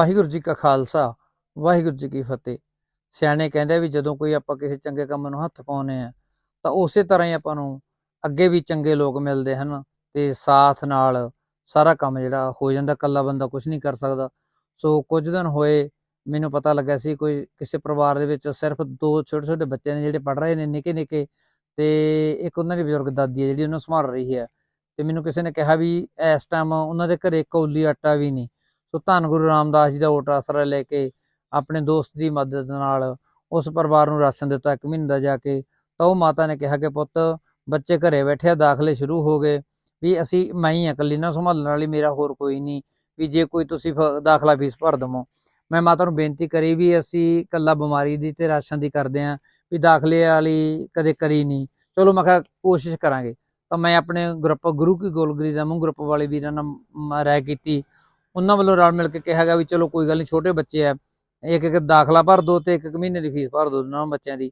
ਵਾਹਿਗੁਰੂ ਜੀ ਕਾ ਖਾਲਸਾ, ਵਾਹਿਗੁਰੂ ਜੀ ਕੀ ਫਤਿਹ। ਸਿਆਣੇ ਕਹਿੰਦੇ ਵੀ ਜਦੋਂ ਕੋਈ ਆਪਾਂ ਕਿਸੇ ਚੰਗੇ ਕੰਮ ਨੂੰ ਹੱਥ ਪਾਉਨੇ ਆ, ਤਾਂ ਉਸੇ ਤਰ੍ਹਾਂ ਹੀ ਆਪਾਂ ਨੂੰ ਅੱਗੇ ਵੀ ਚੰਗੇ ਲੋਕ ਮਿਲਦੇ ਹਨ ਤੇ ਸਾਥ ਨਾਲ ਸਾਰਾ ਕੰਮ ਜਿਹੜਾ ਹੋ ਜਾਂਦਾ, ਇਕੱਲਾ ਬੰਦਾ ਕੁਝ ਨਹੀਂ ਕਰ ਸਕਦਾ। ਸੋ ਕੁਝ ਦਿਨ ਹੋਏ, ਮੈਨੂੰ ਪਤਾ ਲੱਗਾ ਸੀ ਕੋਈ ਕਿਸੇ ਪਰਿਵਾਰ ਦੇ ਵਿੱਚ ਸਿਰਫ ਦੋ ਛੋਟੇ ਛੋਟੇ ਬੱਚੇ ਨੇ ਜਿਹੜੇ ਪੜ ਰਹੇ ਨੇ, ਨਿੱਕੇ ਨਿੱਕੇ, ਤੇ ਇੱਕ ਉਹਨਾਂ ਦੀ ਬਜ਼ੁਰਗ ਦਾਦੀ ਹੈ ਜਿਹੜੀ ਉਹਨੂੰ ਸੰਭਾਲ ਰਹੀ ਹੈ। ਤੇ ਮੈਨੂੰ ਕਿਸੇ ਨੇ ਕਿਹਾ ਵੀ ਇਸ ਟਾਈਮ ਉਹਨਾਂ ਦੇ ਘਰੇ ਕੌਲੀ ਆਟਾ ਵੀ ਨਹੀਂ। ਸੋ ਧੰਨ ਗੁਰੂ ਰਾਮਦਾਸ ਜੀ ਦਾ ਓਟ ਆਸਰਾ ਲੈ ਕੇ ਆਪਣੇ ਦੋਸਤ ਦੀ ਮਦਦ ਨਾਲ ਉਸ ਪਰਿਵਾਰ ਨੂੰ ਰਾਸ਼ਨ ਦਿੱਤਾ। ਇੱਕ ਮਹੀਨੇ ਦਾ ਜਾ ਕੇ ਤਾਂ ਉਹ ਮਾਤਾ ਨੇ ਕਿਹਾ ਕਿ ਪੁੱਤ, ਬੱਚੇ ਘਰੇ ਬੈਠੇ ਆ, ਦਾਖਲੇ ਸ਼ੁਰੂ ਹੋ ਗਏ। ਵੀ ਅਸੀਂ, ਮੈਂ ਹੀ ਆ ਇਕੱਲੀ ਨਾ, ਸੰਭਾਲਣ ਵਾਲੀ, ਮੇਰਾ ਹੋਰ ਕੋਈ ਨਹੀਂ। ਵੀ ਜੇ ਕੋਈ ਤੁਸੀਂ ਫ- ਦਾਖਲਾ ਫੀਸ ਭਰ ਦਵੋ। ਮੈਂ ਮਾਤਾ ਨੂੰ ਬੇਨਤੀ ਕਰੀ ਵੀ ਅਸੀਂ ਇਕੱਲਾ ਬਿਮਾਰੀ ਦੀ ਤੇ ਰਾਸ਼ਨ ਦੀ ਕਰਦੇ ਆਂ। ਵੀ ਦਾਖਲੇ ਵਾਲੀ ਕਦੇ ਕਰੀ ਨਹੀਂ। ਚਲੋ ਮੈਂ ਕਿਹਾ ਕੋਸ਼ਿਸ਼ ਕਰਾਂਗੇ। ਤਾਂ ਮੈਂ ਆਪਣੇ ਗਰੁੱਪ, ਗੁਰੂ ਕੀ ਗੋਲਗਰੀ ਦਾ ਮੂੰਹ ਗਰੁੱਪ ਵਾਲੇ ਵੀਰਾਂ ਨਾਲ ਮ- ਕੀਤੀ। ਉਹਨਾਂ ਵੱਲੋਂ ਰਲ ਮਿਲ ਕੇ ਕਿਹਾ ਗਿਆ ਵੀ ਚਲੋ ਕੋਈ ਗੱਲ ਨਹੀਂ ਛੋਟੇ ਬੱਚੇ ਆ, ਇੱਕ ਇੱਕ ਦਾਖਲਾ ਭਰ ਦੋ ਤੇ ਇੱਕ ਇੱਕ ਮਹੀਨੇ ਦੀ ਫੀਸ ਭਰ ਦੋ ਦੋਨਾਂ ਬੱਚਿਆਂ ਦੀ।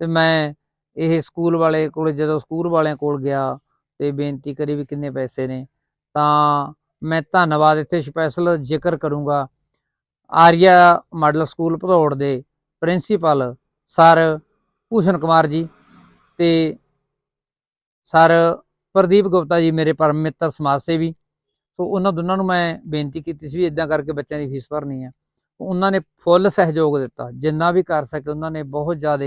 ਤੇ ਮੈਂ ਇਹ ਸਕੂਲ ਵਾਲੇ ਕੋਲ, ਜਦੋਂ ਸਕੂਲ ਵਾਲਿਆਂ ਕੋਲ ਗਿਆ ਤੇ ਬੇਨਤੀ ਕਰੀ ਵੀ ਕਿੰਨੇ ਪੈਸੇ ਨੇ, ਤਾਂ ਮੈਂ ਧੰਨਵਾਦ ਇੱਥੇ ਸਪੈਸ਼ਲ ਜ਼ਿਕਰ ਕਰੂੰਗਾ। ਆਰੀਆ ਮਾਡਲ ਸਕੂਲ ਭਦੌੜ ਦੇ ਪ੍ਰਿੰਸੀਪਲ ਸਰ ਭੂਸ਼ਣ ਕੁਮਾਰ ਜੀ ਤੇ ਸਰ ਪ੍ਰਦੀਪ ਗੁਪਤਾ ਜੀ, ਮੇਰੇ ਪਰਮ ਮਿੱਤਰ ਸਮਾਜ ਸੇਵੀ ਸੋ ਉਹਨਾਂ ਦੋਨਾਂ ਨੂੰ ਮੈਂ ਬੇਨਤੀ ਕੀਤੀ ਸੀ ਵੀ ਇਦਾਂ ਕਰਕੇ ਬੱਚਿਆਂ ਦੀ ਫੀਸ ਭਰਨੀ ਆ। ਉਹਨਾਂ ਨੇ ਫੁੱਲ ਸਹਿਯੋਗ ਦਿੱਤਾ, ਜਿੰਨਾ ਵੀ ਕਰ ਸਕੇ ਉਹਨਾਂ ਨੇ ਬਹੁਤ ਜ਼ਿਆਦਾ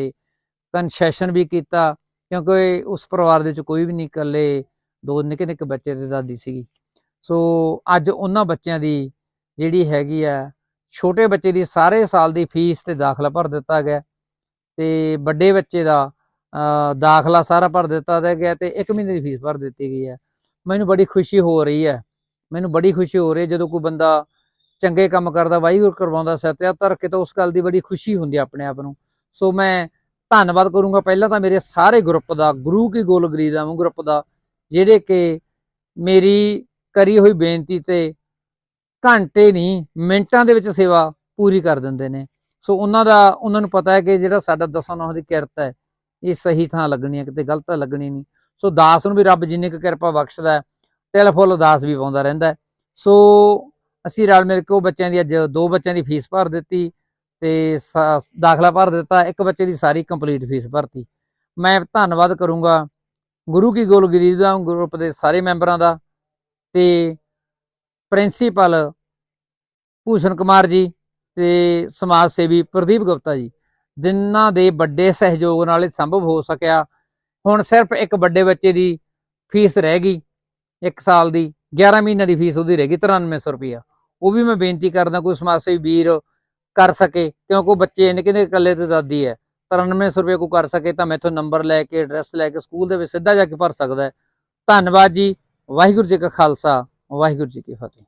ਕਨਸੈਸ਼ਨ ਵੀ ਕੀਤਾ, ਕਿਉਂਕਿ ਉਸ ਪਰਿਵਾਰ ਦੇ ਵਿੱਚ ਕੋਈ ਵੀ ਨਹੀਂ ਇਕੱਲੇ, ਦੋ ਨਿੱਕੇ ਨਿੱਕੇ ਬੱਚੇ ਤੇ ਦਾਦੀ ਸੀਗੀ। ਸੋ ਅੱਜ ਉਹਨਾਂ ਬੱਚਿਆਂ ਦੀ ਜਿਹੜੀ ਹੈਗੀ ਆ, ਛੋਟੇ ਬੱਚੇ ਦੀ ਸਾਰੇ ਸਾਲ ਦੀ ਫੀਸ ਤੇ ਦਾਖਲਾ ਭਰ ਦਿੱਤਾ ਗਿਆ ਤੇ ਵੱਡੇ ਬੱਚੇ ਦਾ ਦਾਖਲਾ ਸਾਰਾ ਭਰ ਦਿੱਤਾ ਗਿਆ ਤੇ 1 ਮਹੀਨੇ ਦੀ ਫੀਸ ਭਰ ਦਿੱਤੀ ਗਈ ਹੈ ਮੈਨੂੰ ਬੜੀ ਖੁਸ਼ੀ ਹੋ ਰਹੀ ਹੈ ਮੈਨੂੰ ਬੜੀ ਖੁਸ਼ੀ ਹੋ ਰਹੀ ਹੈ ਜਦੋਂ ਕੋਈ ਬੰਦਾ ਚੰਗੇ ਕੰਮ ਕਰਦਾ, ਵਾਹਿਗੁਰੂ ਕਰਵਾਉਂਦਾ ਸਿਰ ਧਰ ਕੇ ਤਾਂ ਉਸ ਗੱਲ ਦੀ ਬੜੀ ਖੁਸ਼ੀ ਹੁੰਦੀ ਹੈ ਆਪਣੇ ਆਪ ਨੂੰ। ਸੋ ਮੈਂ ਧੰਨਵਾਦ ਕਰੂੰਗਾ। ਪਹਿਲਾਂ ਤਾਂ ਮੇਰੇ ਸਾਰੇ ਗਰੁੱਪ ਦਾ, ਗੁਰੂ ਕੀ ਗੋਲਗਰੀ ਦਾ ਗਰੁੱਪ ਦਾ ਜਿਹੜੇ ਕਿ ਮੇਰੀ ਕਰੀ ਹੋਈ ਬੇਨਤੀ ਤੇ ਘੰਟੇ ਨਹੀਂ, ਮਿੰਟਾਂ ਦੇ ਵਿੱਚ ਸੇਵਾ ਪੂਰੀ ਕਰ ਦਿੰਦੇ ਨੇ। ਸੋ ਉਹਨਾਂ ਦਾ, ਉਹਨਾਂ ਨੂੰ ਪਤਾ ਹੈ ਕਿ ਜਿਹੜਾ ਸਾਡਾ ਦਸਾਂ ਨੌਂ ਦੀ ਕਿਰਤ ਹੈ, ਇਹ ਸਹੀ ਥਾਂ ਲੱਗਣੀ ਹੈ, ਕਿਤੇ ਗਲਤ ਲੱਗਣੀ ਨਹੀਂ। ਸੋ ਦਾਸ ਨੂੰ ਵੀ ਰੱਬ ਜਿੰਨੀ ਕੁ ਕਿਰਪਾ ਬਖਸ਼ਦਾ ਹੈ ਤਿਲ ਫੁੱਲ ਦਾਸ ਵੀ ਪਾਉਂਦਾ ਰਹਿੰਦਾ ਸੋ ਅਸੀਂ ਰਲ ਮਿਲ ਕੇ ਉਹ ਬੱਚਿਆਂ ਦੀ ਅੱਜ ਦੋ ਬੱਚਿਆਂ ਦੀ ਫੀਸ ਭਰ ਦਿੱਤੀ ਤੇ ਸਾ- ਦਾਖਲਾ ਭਰ ਦਿੱਤਾ, ਇੱਕ ਬੱਚੇ ਦੀ ਸਾਰੀ ਕੰਪਲੀਟ ਫੀਸ ਭਰਤੀ। ਮੈਂ ਧੰਨਵਾਦ ਕਰੂੰਗਾ ਗੁਰੂ ਕੀ ਗੋਲਗਿਰੀ ਦਾ, ਗਰੁੱਪ ਦੇ ਸਾਰੇ ਮੈਂਬਰਾਂ ਦਾ ਤੇ ਪ੍ਰਿੰਸੀਪਲ ਭੂਸ਼ਣ ਕੁਮਾਰ ਜੀ ਤੇ ਸਮਾਜ ਸੇਵੀ ਪ੍ਰਦੀਪ ਗੁਪਤਾ ਜੀ, ਜਿਨ੍ਹਾਂ ਦੇ ਵੱਡੇ ਸਹਿਯੋਗ ਨਾਲ ਇਹ ਸੰਭਵ ਹੋ ਸਕਿਆ। ਹੁਣ ਸਿਰਫ ਇੱਕ ਵੱਡੇ ਬੱਚੇ ਦੀ ਫੀਸ ਰਹਿ ਗਈ। ਇੱਕ ਸਾਲ ਦੀ 11 ਮਹੀਨੇ ਦੀ ਫੀਸ ਉਹਦੀ ਰਹੇਗੀ ਗਈ 9300 ਰੁਪਇਆ ਉਹ ਵੀ ਮੈਂ ਬੇਨਤੀ ਕਰਦਾ ਕੋਈ ਸਮਾਜ ਸੇਵੀ ਵੀਰ ਕਰ ਸਕੇ ਕਿਉਂਕਿ ਉਹ ਬੱਚੇ ਨਿੱਕੇ ਨਿੱਕੇ ਇਕੱਲੇ ਤੇ ਦਾਦੀ ਹੈ। 9300 ਰੁਪਏ ਕੋ ਕਰ ਸਕੇ ਤਾਂ ਮੈਥੋਂ ਨੰਬਰ ਲੈ ਕੇ, ਐਡਰੈਸ ਲੈ ਕੇ ਸਕੂਲ ਦੇ ਵਿੱਚ ਸਿੱਧਾ ਜਾ ਕੇ ਭਰ ਸਕਦਾ ਹੈ। ਧੰਨਵਾਦ ਜੀ, ਵਾਹਿਗੁਰੂ ਜੀ ਕਾ ਖਾਲਸਾ, ਵਾਹਿਗੁਰੂ ਜੀ ਕੀ ਫਤਿਹ।